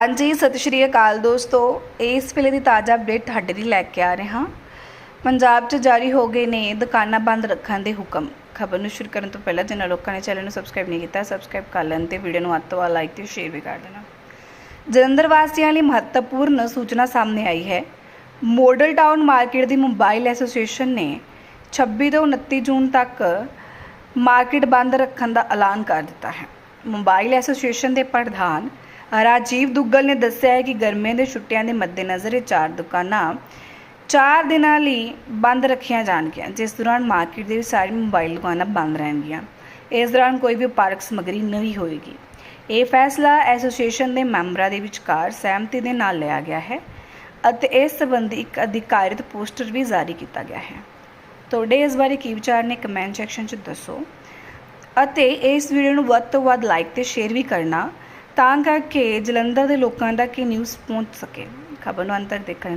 ਹਾਂਜੀ, ਸਤਿ ਸ਼੍ਰੀ ਅਕਾਲ ਦੋਸਤੋ। ਇਸ ਵੇਲੇ ਦੀ ਤਾਜ਼ਾ ਅਪਡੇਟ ਤੁਹਾਡੇ ਲਈ ਲੈ ਕੇ ਆ ਰਹੇ ਹਾਂ। ਪੰਜਾਬ 'ਚ ਜਾਰੀ ਹੋ ਗਏ ਨੇ ਦੁਕਾਨਾਂ ਬੰਦ ਰੱਖਣ ਦੇ ਹੁਕਮ। ਖਬਰ ਨੂੰ ਸ਼ੁਰੂ ਕਰਨ ਤੋਂ ਪਹਿਲਾਂ ਜਿਨ੍ਹਾਂ ਲੋਕਾਂ ਨੇ ਚੈਨਲ ਨੂੰ ਸਬਸਕ੍ਰਾਈਬ ਨਹੀਂ ਕੀਤਾ ਸਬਸਕ੍ਰਾਈਬ ਕਰ ਲੈਣ ਤੇ ਵੀਡੀਓ ਨੂੰ ਵੱਧ ਤੋਂ ਵੱਧ ਲਾਈਕ ਤੇ ਸ਼ੇਅਰ ਵੀ ਕਰ ਦੇਣਾ। ਜਲੰਧਰ ਵਾਸੀਆਂ ਲਈ ਮਹੱਤਵਪੂਰਨ ਸੂਚਨਾ ਸਾਹਮਣੇ ਆਈ ਹੈ। ਮੋਡਲ ਟਾਊਨ ਮਾਰਕੀਟ ਦੀ ਮੋਬਾਈਲ ਐਸੋਸੀਏਸ਼ਨ ਨੇ 26 ਤੋਂ 29 ਜੂਨ ਤੱਕ ਮਾਰਕੀਟ ਬੰਦ ਰੱਖਣ ਦਾ ਐਲਾਨ ਕਰ ਦਿੱਤਾ ਹੈ। ਮੋਬਾਈਲ ਐਸੋਸੀਏਸ਼ਨ ਦੇ ਪ੍ਰਧਾਨ ਰਾਜੀਵ ਦੁੱਗਲ ਨੇ ਦੱਸਿਆ ਹੈ ਕਿ ਗਰਮੀਆਂ ਦੇ ਛੁੱਟੀਆਂ ਦੇ ਮੱਦੇਨਜ਼ਰ ਇਹ ਚਾਰ ਦੁਕਾਨਾਂ ਚਾਰ ਦਿਨਾਂ ਲਈ ਬੰਦ ਰੱਖੀਆਂ ਜਾਣਗੀਆਂ, ਜਿਸ ਦੌਰਾਨ ਮਾਰਕੀਟ ਦੇ ਵਿੱਚ ਸਾਰੀ ਮੋਬਾਈਲ ਦੁਕਾਨਾਂ ਬੰਦ ਰਹਿਣਗੀਆਂ। ਇਸ ਦੌਰਾਨ ਕੋਈ ਵੀ ਵਪਾਰਕ ਸਮੱਗਰੀ ਨਹੀਂ ਹੋਏਗੀ। ਇਹ ਫੈਸਲਾ ਐਸੋਸੀਏਸ਼ਨ ਦੇ ਮੈਂਬਰਾਂ ਦੇ ਵਿਚਕਾਰ ਸਹਿਮਤੀ ਦੇ ਨਾਲ ਲਿਆ ਗਿਆ ਹੈ ਅਤੇ ਇਸ ਸੰਬੰਧੀ ਇੱਕ ਅਧਿਕਾਰਿਤ ਪੋਸਟਰ ਵੀ ਜਾਰੀ ਕੀਤਾ ਗਿਆ ਹੈ। ਤੁਹਾਡੇ ਇਸ ਬਾਰੇ ਕੀ ਵਿਚਾਰ ਨੇ ਕਮੈਂਟ ਸੈਕਸ਼ਨ 'ਚ ਦੱਸੋ ਅਤੇ ਇਸ ਵੀਡੀਓ ਨੂੰ ਵੱਧ ਤੋਂ ਵੱਧ ਲਾਈਕ ਤੇ ਸ਼ੇਅਰ ਵੀ ਕਰਨਾ। ਤਾਂ ਕਰਕੇ ਜਲੰਧਰ ਦੇ ਲੋਕਾਂ ਤੱਕ ਇਹ ਨਿਊਜ਼ ਪਹੁੰਚ ਸਕੇ। ਖਬਰ ਨੂੰ ਅੰਤਰ ਦੇਖਣ